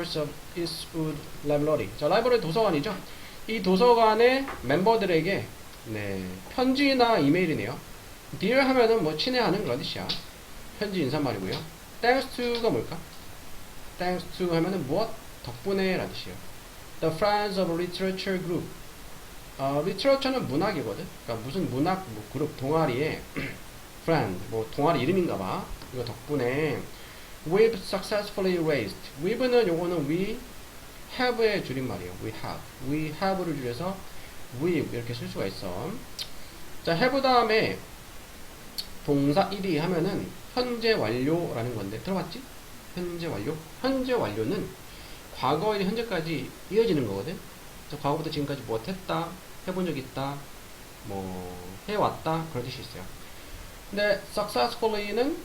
of Eastwood Library. 자, 라이브러리 도서관이죠. 이 도서관의 멤버들에게 네, 편지나 이메일이네요. Dear 하면은 뭐 친애하는 그런 뜻이야. 편지 인사말이고요. Thanks to가 뭘까? Thanks to 하면은 무엇? 덕분에 라는 뜻이에요. The Friends of Literature Group. 어, literature는 문학이거든. 그러니까 무슨 문학 뭐 그룹 동아리에 friend 뭐 동아리 이름인가 봐. 이거 덕분에 we've successfully raised. we've는 요거는 we have의 줄임말이에요. we have. we have를 줄여서 we've 이렇게 쓸 수가 있어. 자, have 다음에 동사 1이 하면은 현재 완료라는 건데 들어봤지? 현재 완료? 현재 완료는 과거에 현재까지 이어지는 거거든. 그래서 과거부터 지금까지 뭐 했다, 해본 적 있다, 뭐 해왔다 그런 뜻이 있어요. 근데 successfully는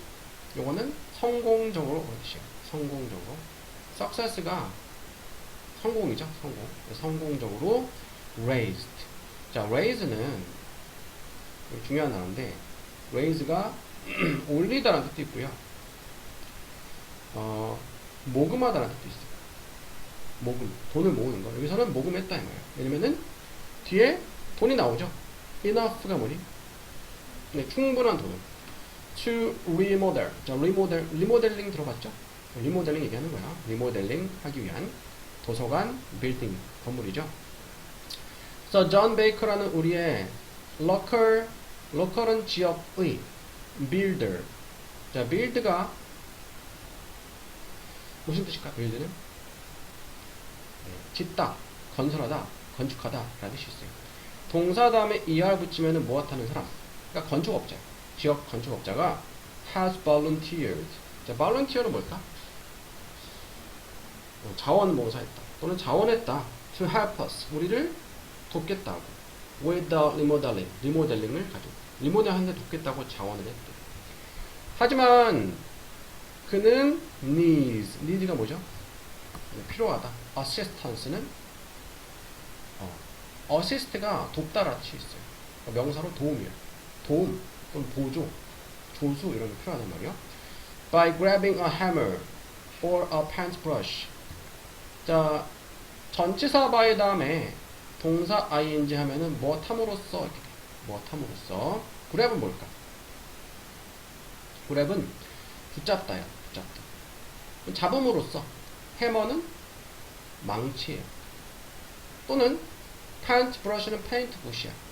요거는 성공적으로 뜻이에요. 성공적으로. success가 성공이죠. 성공. 성공적으로 raised. 자, raise는 중요한 단어인데 raise가 올리다라는 뜻도 있고요. 어, 모금하다라는 뜻도 있어요. 모금, 돈을 모으는 거. 여기서는 모금했다 이 말이에요. 왜냐면은 뒤에 돈이 나오죠. enough가 뭐니? 네, 충분한 돈을. To remodel. 자, remodel, 리모델링 들어봤죠? 리모델링 얘기하는 거야. 리모델링 하기 위한 도서관, 빌딩, 건물이죠. 그래서 존 베이커라는 우리의 local, local은 지역의 builder. 자, build가 무슨 뜻일까? build는 네, 짓다, 건설하다, 건축하다 라는 뜻이 있어요. 동사 다음에 er 붙이면 무엇하는 사람? 그러니까 건축업자, 지역 건축업자가 has volunteered. 자, volunteer는 뭘까? 어, 자원봉사했다 또는 자원했다. to help us. 우리를 돕겠다고. with the remodeling 리모델링을 가지고. 리모델하는데 돕겠다고 자원을 했대. 하지만 그는 needs. needs가 뭐죠? 필요하다. assistance는 어, assist가 돕다라는 뜻이 있어요. 명사로 도움이에요. 도움 또는 보조 조수 이런 게 필요하단 말이에요 by grabbing a hammer or a paintbrush 자, 전치사 by 다음에 동사 ing 하면은 뭐 탐으로써 이렇게 돼. 뭐 탐으로써 그랩은 뭘까? 그랩은 붙잡다야, 붙잡다. 잡음으로써 해머는 망치예요. 또는 페인트 브러쉬는 페인트 붓이야.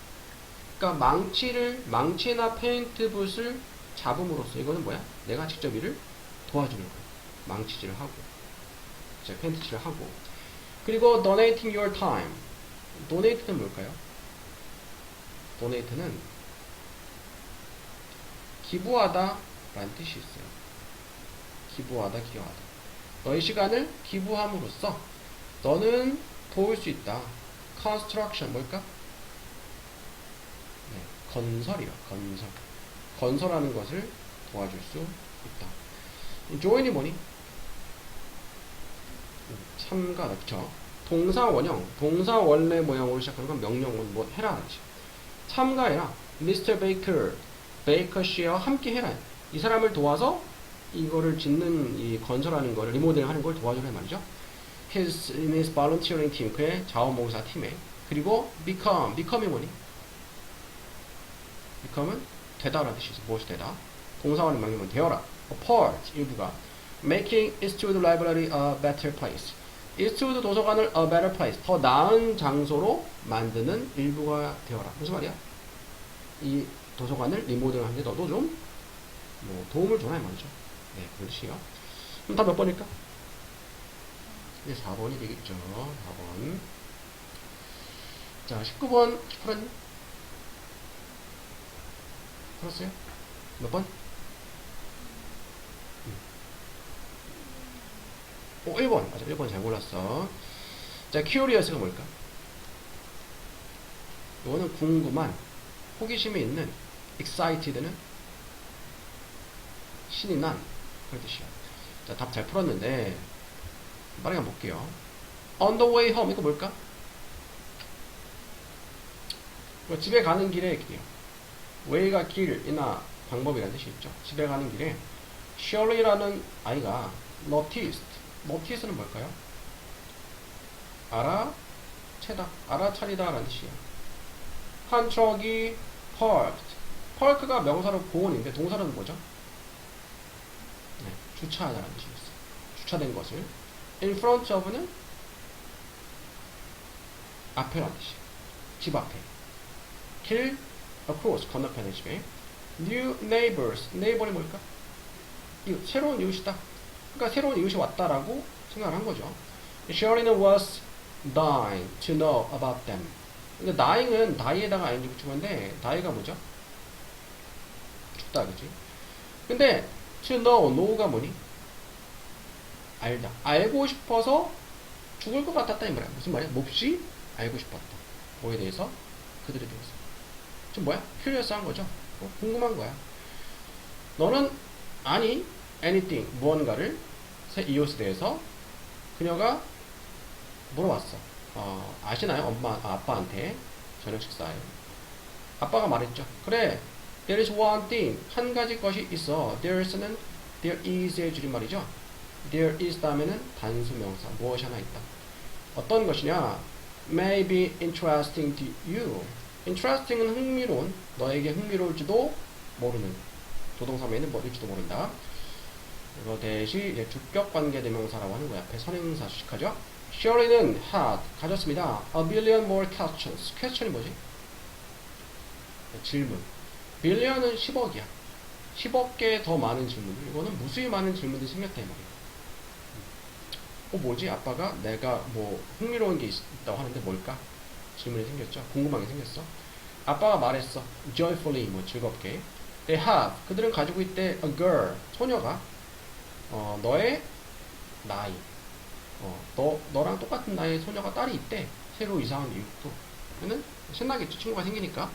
그러니까 망치를 망치나 페인트 붓을 잡음으로써 이거는 뭐야? 내가 직접 일을 도와주는 거야. 망치질을 하고. 자, 펜트칠을 하고 그리고 donating your time donate는 뭘까요? donate는 기부하다 라는 뜻이 있어요 기부하다, 기여하다 너의 시간을 기부함으로써 너는 도울 수 있다 construction 뭘까? 네, 건설이요 건설. 건설하는 것을 도와줄 수 있다. join이 뭐니? 참가 그쵸? 동사 원형. 동사 원래 모양으로 시작하는 건 명령은 뭐 해라 참가해라. Mr. Baker 베이커 씨와 함께 해라. 이 사람을 도와서 이거를 짓는 이 건설하는 거를 리모델 하는 걸 도와주라 말이죠. His in his volunteering team 그의 자원봉사 팀에. 그리고 become become이 뭐니 become은 되다라는 뜻이 있어 무엇이 되다 동사원의 명령은 되어라 a part 일부가 making Eastwood Library a better place. 이스트우드 도서관을 a better place, 더 나은 장소로 만드는 일부가 되어라. 무슨 말이야? 이 도서관을 리모델 하는데 너도 좀, 뭐, 도움을 줘라, 이 말이죠. 네, 그런 뜻이에요. 그럼 다몇 번일까? 이제 4번이 되겠죠. 4번. 자, 19번 풀었니? 풀었어요? 몇 번? 오, 1번. 맞아, 1번 잘 골랐어. 자, curious가 뭘까? 이거는 궁금한, 호기심이 있는, excited는 신이 난, 그런 뜻이야. 자, 답 잘 풀었는데, 빠르게 한번 볼게요. on the way home, 이거 뭘까? 집에 가는 길에 돼요. Way가 길이나 방법이라는 뜻이 있죠. 집에 가는 길에, Shirley라는 아이가 noticed, notice는 뭘까요? 알아채다, 알아차리다 라는 뜻이에요. 한 척이 parked. park가 명사로 공원인데 동사로는 뭐죠? 네, 주차하다라는 뜻이겠어요. 주차된 것을. in front of는 앞에라는 뜻이에요. 집 앞에. 길 across 건너편의 집에. new neighbors. neighbor이 뭘까? 이웃, 새로운 이웃이다. 그러니까 새로운 이웃이 왔다라고 생각을 한 거죠. Shirley was dying to know about them. 근데 dying은 die에다가 ing 붙인 건데 die가 뭐죠? 죽다 그지? 근데 to know, know가 뭐니? 알다. 알고 싶어서 죽을 것 같았다 이 말이야. 무슨 말이야? 몹시 알고 싶었다. 뭐에 대해서? 그들에 대해서. 지금 뭐야? 큐리어스 한 거죠. 어? 궁금한 거야. 너는 아니 anything 무언가를 새 이웃에 대해서 그녀가 물어봤어. 어, 아시나요? 엄마 아, 아빠한테 저녁 식사에 아빠가 말했죠. 그래, there is one thing 한 가지 것이 있어. There's는 there is의 줄임말이죠. There is 다음에는 단수명사 무엇이 하나 있다. 어떤 것이냐? May be interesting to you. Interesting은 흥미로운, 너에게 흥미로울지도 모르는 조동사면은 뭐일지도 모른다. 이거 대시 이제 주격 관계 대명사라고 하는 거야. 앞에 선행사 수식하죠. Shirley는 had 가졌습니다. A billion more questions. question이 뭐지? 질문. billion은 10억이야. 10억 개 더 많은 질문들. 이거는 무수히 많은 질문들이 생겼다 이 말이야. 어 뭐지? 아빠가 내가 뭐 흥미로운 게 있, 다고 하는데 뭘까? 질문이 생겼죠. 궁금한 게 생겼어. 아빠가 말했어. joyfully 뭐 즐겁게. They have. 그들은 가지고 있대 a girl 소녀가. 어, 너의 나이. 어, 너, 너랑 똑같은 나이의 소녀가 딸이 있대. 새로 이사한 이후도. 그는 신나겠죠? 친구가 생기니까.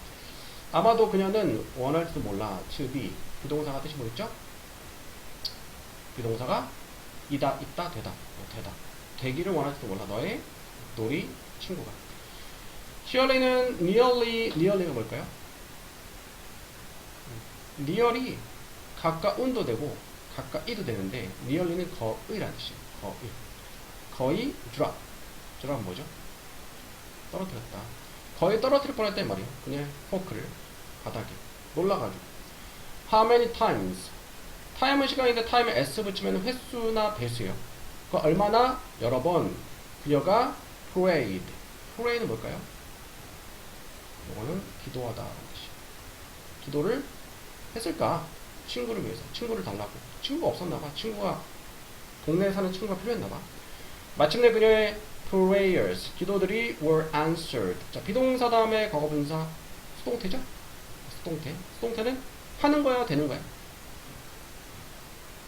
아마도 그녀는 원할지도 몰라. to be. 비동사가 뜻이 뭐였죠? 비동사가 이다 있다 되다. 어, 되다. 되기를 원할지도 몰라. 너의 놀이 친구가 시얼리는 nearly nearly가 뭘까요? 리얼이 가까운도 되고 가까이도 되는데 리얼리는 거의라는 뜻이에요. 거의. 거의 drop. drop 뭐죠? 떨어뜨렸다. 거의 떨어뜨릴 뻔했단 말이에요. 그냥 포크를 바닥에 놀라가지고. How many times? time은 시간인데 time에 s 붙이면 횟수나 배수예요. 그 얼마나 여러 번 그녀가 prayed. pray는 뭘까요? 이거는 뜻이에요. 기도를 했을까? 친구를 위해서. 친구를 달라고. 친구가 없었나봐. 친구가, 동네에 사는 친구가 필요했나봐. 마침내 그녀의 prayers, 기도들이 were answered. 자, 비동사 다음에 과거분사 수동태죠? 수동태. 수동태는 하는 거야, 되는 거야?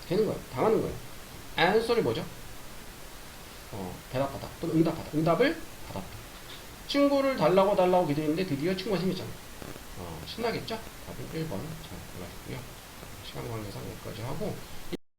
되는 거야. 당하는 거야. answer이 뭐죠? 어, 대답하다. 또는 응답하다. 응답을 받았다. 친구를 달라고 달라고 기도했는데 드디어 친구가 생겼잖아. 어, 신나겠죠? 답은 1번 잘 골라주고요. 시간 관계상 여기까지 하고